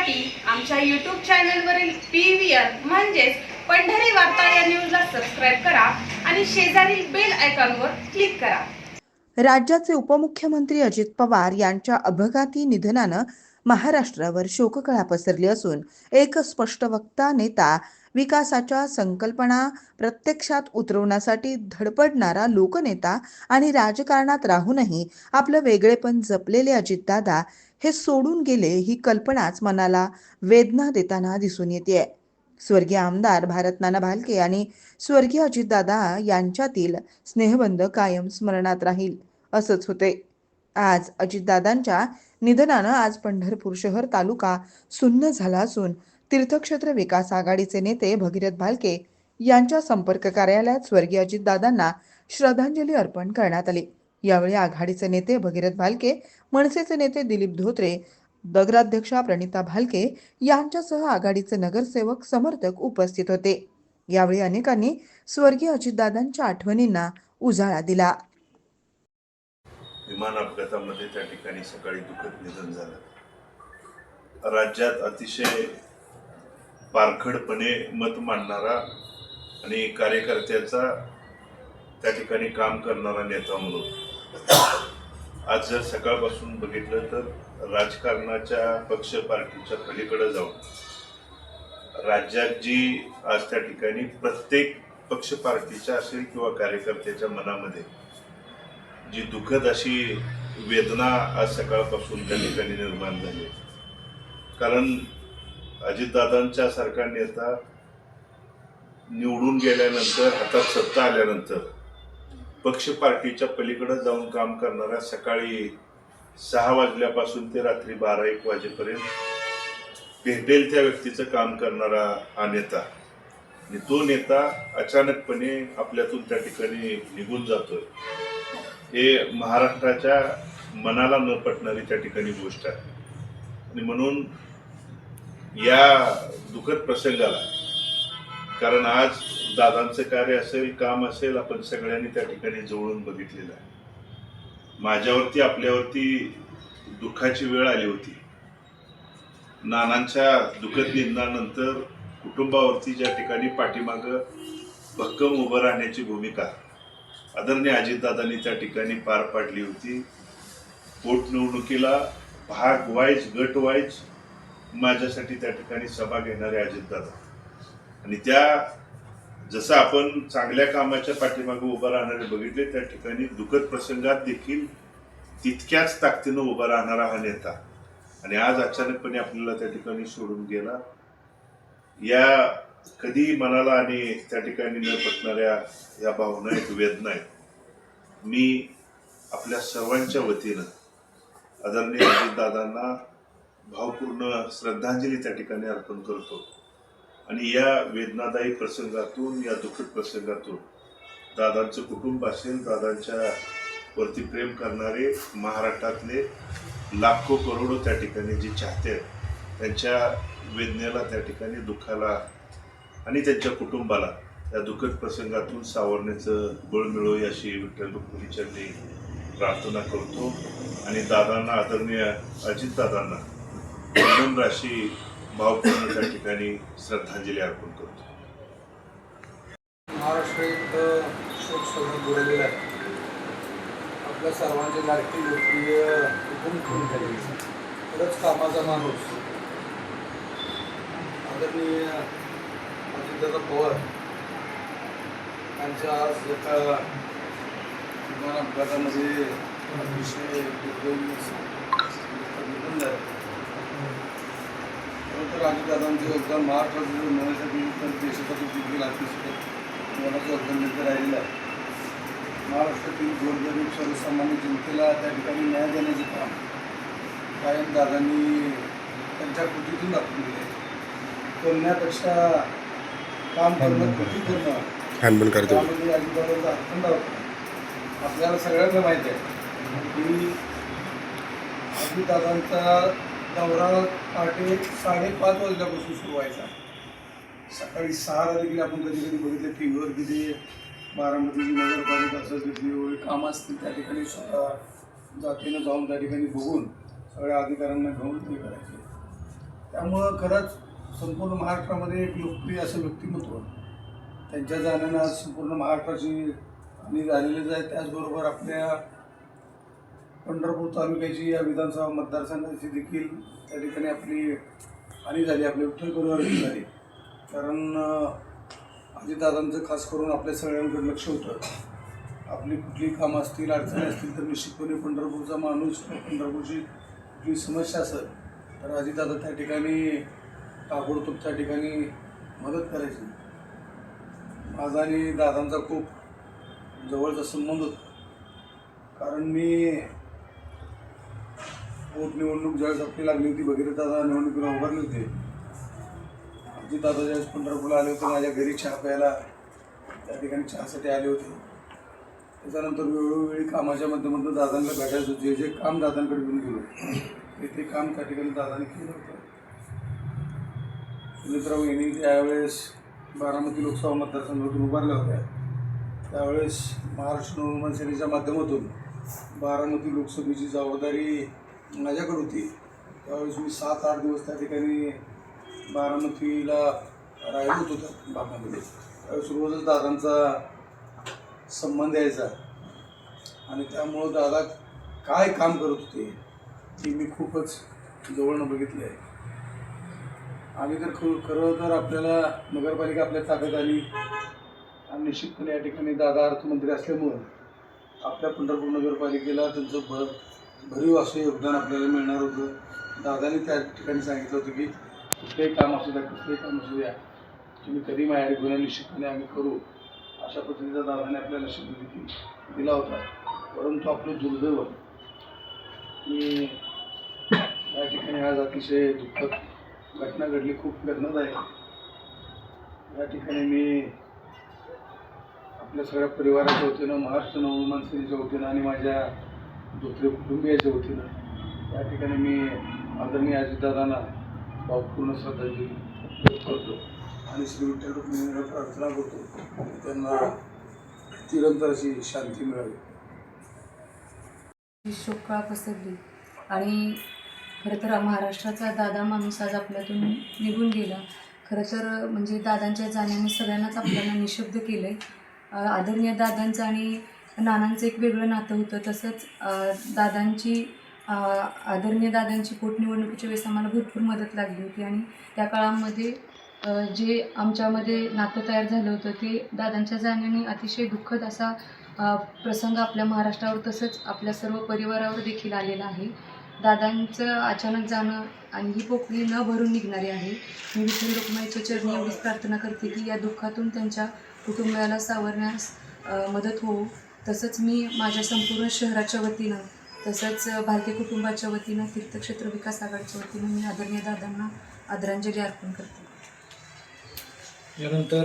पाहण्यासाठी आमच्या यूट्यूब चॅनलवरील पी व्ही आर म्हणजेच पंढरी वार्ता या न्यूजला सबस्क्राईब करा आणि शेजारील बेल आयकॉनवर क्लिक करा. राज्याचे उपमुख्यमंत्री अजित पवार यांच्या अपघाती निधनानं महाराष्ट्रावर शोककळा पसरली असून एक स्पष्ट वक्ता नेता विकासाच्या संकल्पना प्रत्यक्षात उतरवण्यासाठी धडपडणारा लोकनेता आणि राजकारणात राहूनही आपलं वेगळेपण जपलेले अजितदादा हे सोडून गेले ही कल्पनाच मनाला वेदना देताना दिसून येते. स्वर्गीय आमदार भारत नाना भालके आणि स्वर्गीय अजितदादा यांच्यातील स्नेहबंध कायम स्मरणात राहील असंच होते. आज अजितदादांच्या निधनानं आज पंढरपूर शहर तालुका सुन्न झाला असून तीर्थक्षेत्र विकास आघाडीचे नेते भगीरथ भालके यांच्या संपर्क कार्यालयात स्वर्गीय अजितदादांना श्रद्धांजली अर्पण करण्यात आली. यावेळी आघाडीचे नेते भगीरथ भालके मनसेचे नेते दिलीप धोत्रे नगराध्यक्षा प्रणिता भालके यांच्यासह आघाडीचे नगरसेवक समर्थक उपस्थित होते. यावेळी अनेकांनी स्वर्गीय अजितदादांच्या आठवणींना उजाळा दिला. विमान अपघातामध्ये त्या ठिकाणी सकाळी दुःखद निधन झालं. राज्यात अतिशय पारखडपणे मत मांडणारा आणि कार्यकर्त्याचा त्या ठिकाणी काम करणारा नेता म्हणून आज जर सकाळपासून बघितलं तर राजकारणाच्या पक्ष पार्टीच्या पलीकडे जाऊन राज्यात जी आज त्या ठिकाणी प्रत्येक पक्ष पार्टीच्या असेल किंवा कार्यकर्त्याच्या मनामध्ये जी दुःखद अशी वेदना आज सकाळपासून त्या ठिकाणी निर्माण झाली कारण अजितदादांच्या सारखा नेता निवडून गेल्यानंतर हातात सत्ता आल्यानंतर पक्ष पार्टीच्या पलीकडे जाऊन काम करणारा सकाळी सहा वाजल्यापासून ते रात्री बारा एक वाजेपर्यंत भेटेल त्या व्यक्तीचं काम करणारा हा नेता. आणि तो नेता अचानकपणे आपल्यातून त्या ठिकाणी निघून जातोय. हे महाराष्ट्राच्या मनाला न पटणारी त्या ठिकाणी गोष्ट आहे. आणि म्हणून या दुःखद प्रसंगाला कारण आज दादांचं कार्य असेल काम असेल आपण सगळ्यांनी त्या ठिकाणी जवळून बघितलेलं आहे. माझ्यावरती आपल्यावरती दुःखाची वेळ आली होती. नानांच्या दुःखद निधनानंतर कुटुंबावरती ज्या ठिकाणी पाठीमागं भक्कम उभं राहण्याची भूमिका आदरणीय अजितदादांनी त्या ठिकाणी पार पाडली होती. पोटनिवडणुकीला भाग वाईज गट वाईज माझ्यासाठी त्या ठिकाणी सभा घेणारे अजितदादा. आणि त्या जसं आपण चांगल्या कामाच्या पाठीमागे उभं राहणारे बघितले त्या ठिकाणी दुःखद प्रसंगात देखील तितक्याच ताकदीनं उभा राहणारा हा नेता. आणि आज अचानकपणे आपल्याला त्या ठिकाणी सोडून गेला. या कधी मनाला आणि त्या ठिकाणी न पटणाऱ्या या भावना आहेत वेदना आहेत. मी आपल्या सर्वांच्या वतीनं आदरणीय अजितदादांना भावपूर्ण श्रद्धांजली त्या ठिकाणी अर्पण करतो. आणि या वेदनादायी प्रसंगातून या दुःखद प्रसंगातून दादांचं कुटुंब असेल दादांच्या वरती प्रेम करणारे महाराष्ट्रातले लाखो करोडो त्या ठिकाणी जे चाहते आहेत त्यांच्या वेदनेला त्या ठिकाणी दुःखाला आणि त्यांच्या कुटुंबाला या दुःखद प्रसंगातून सावरण्याचं बळ मिळो अशी विठ्ठल रुक्मिणीचरणी प्रार्थना करतो. आणि दादांना आदरणीय अजितदादांना वंदन राशी भावपूर्ण त्या ठिकाणी श्रद्धांजली अर्पण करतो. महाराष्ट्र एक शोक सोडून बुडलेला आहे. आपल्या सर्वांचे लाडकी लोकप्रिय उपमुख्यमंत्री खरंच कामाचा माणूस. आदरणीय अजितदादा पवार त्यांच्या आज एका विमान अपघातामध्ये अतिशय दुर्दैवी निधन झालं तर अजितदादांचं योगदान महाराष्ट्राचं जर म्हणण्यासाठी तर देशासाठी देखील अतिशय मोलाचं योगदान त्यांचं राहिलेलं आहे? महाराष्ट्रातील गोरगरीब सर्वसामान्य जनतेला त्या ठिकाणी न्याय देण्याचे काम कायम दादांनी त्यांच्या कृतीतून दाखवून दिले करण्यापेक्षा काम करणं कृती करणं त्यामध्ये अजितदादांचा अखंड होता आपल्याला सगळ्यांना माहिती आहे. की अजितदादांचा दौरा पहाटे साडेपाच वाजल्यापासून सुरू व्हायचा सकाळी सहाला देखील आपण कधी कधी बघितलं टी व्हीवर की ते बारामतीची नगरपालिका असेल तिथली एवढी कामं असतील त्या ठिकाणी स्वतः जातीनं जाऊन त्या ठिकाणी बघून सगळ्या अधिकाऱ्यांना घेऊन ते करायचे. त्यामुळं खरंच संपूर्ण महाराष्ट्रामध्ये एक लोकप्रिय असं व्यक्तिमत्व त्यांच्या जाण्यानं आज संपूर्ण महाराष्ट्राची आणि झालेलीच आहे त्याचबरोबर आपल्या पंढरपूर तालुक्याची या विधानसभा मतदारसंघाची देखील त्या ठिकाणी आपली हानी झाली आपली विठ्ठल परिवाराची झाली. कारण अजितदादांचं खास करून आपल्या सगळ्यांकडे लक्ष होतं. आपली कुठली कामं असतील अडचणी असतील तर निश्चितपणे पंढरपूरचा माणूस पंढरपूरची कुठली समस्या असेल तर अजितदादा त्या ठिकाणी ताबडतोब त्या ठिकाणी मदत करायची. माझा आणि दादांचा खूप जवळचा संबंध होता. कारण मी पोटनिवडणूक ज्यावेळेस आपली लागली होती भगीरथ दादा निवडणुकीला उभारले होते. दादा ज्यावेळेस पंढरपूरला आले होते माझ्या घरी चहा प्यायला त्या ठिकाणी चहासाठी आले होते. त्याच्यानंतर वेळोवेळी कामाच्या माध्यमातून दादांना भेटायचो. जे जे काम दादांकडे घेऊन गेलो ते ते काम त्या ठिकाणी दादाने केलं होतं. सुमित्राव यांनी त्यावेळेस बारामती लोकसभा मतदारसंघातून उभारल्या होत्या. त्यावेळेस महाराष्ट्र नवनिर्माण सेनेच्या माध्यमातून बारामती लोकसभेची जबाबदारी माझ्याकडे होती. त्यावेळेस मी सात आठ दिवस त्या ठिकाणी बारामतीला राहिलो होतो त्या भागामध्ये त्यावेळेस रोजच दादांचा संबंध यायचा. आणि त्यामुळं दादा काय काम करत होते ते मी खूपच जवळनं बघितलं आहे आणि तर ख खरं तर आपल्याला नगरपालिका आपल्या ताब्यात आली. आणि निश्चितपणे या ठिकाणी दादा अर्थमंत्री असल्यामुळं आपल्या पंढरपूर नगरपालिकेला त्यांचं भर भरीव असं योगदान आपल्याला मिळणार होतं. दादाने त्या ठिकाणी सांगितलं होतं की कुठलंही काम असू द्या कुठलंही काम असू द्या तुम्ही कधी माझ्या गुन्हे निश्चितपणे आम्ही करू. अशा पद्धतीचा दादाने आपल्याला शब्द दिला होता. परंतु आपलं दुर्दैव की या ठिकाणी आज अतिशय दुःखद घटना घडली खूप आहे या ठिकाणी मी आपल्या सगळ्या परिवाराच्या वतीनं महाराष्ट्र नवनिर्माण सेनेच्या वतीनं आणि माझ्या दुसरे कुटुंबियाच्या वतीनं. या ठिकाणी मी आदरणीय अजितदादांना भावपूर्ण श्रद्धांजली करतो. आणि श्री विठ्ठल रुक्मिणीला प्रार्थना करतो. त्यांना निरंतर अशी शांती मिळावी. ही पसरली. आणि खरं तर महाराष्ट्राचा दादा माणूस आज आपल्यातून निघून गेला. खरं तर म्हणजे दादांच्या जाण्याने सगळ्यांनाच आपल्याला निशब्द केलं आहे आदरणीय दादांचं आणि नानांचं एक वेगळं नातं होतं. तसंच दादांची आदरणीय दादांची पोटनिवडणुकीच्या वेळेस आम्हाला भरपूर मदत लागली होती आणि त्या काळामध्ये जे आमच्यामध्ये नातं तयार झालं होतं ते दादांच्या जाण्याने अतिशय दुःखद असा प्रसंग आपल्या महाराष्ट्रावर तसंच आपल्या सर्व परिवारावर देखील आलेला आहे. दादांचं अचानक जाणं आणि ही पोकळी न भरून निघणारी आहे. मी विठ्ठल रुक्माईच्या चरणी एवढीच प्रार्थना करते की या दुःखातून त्यांच्या कुटुंबाला सावरण्यास मदत होऊ तसंच मी माझ्या संपूर्ण शहराच्या वतीनं तसंच भारतीय कुटुंबाच्या वतीनं तीर्थक्षेत्र विकास आघाडीच्या वतीनं मी आदरणीय दादांना आदरांजली अर्पण करते. यानंतर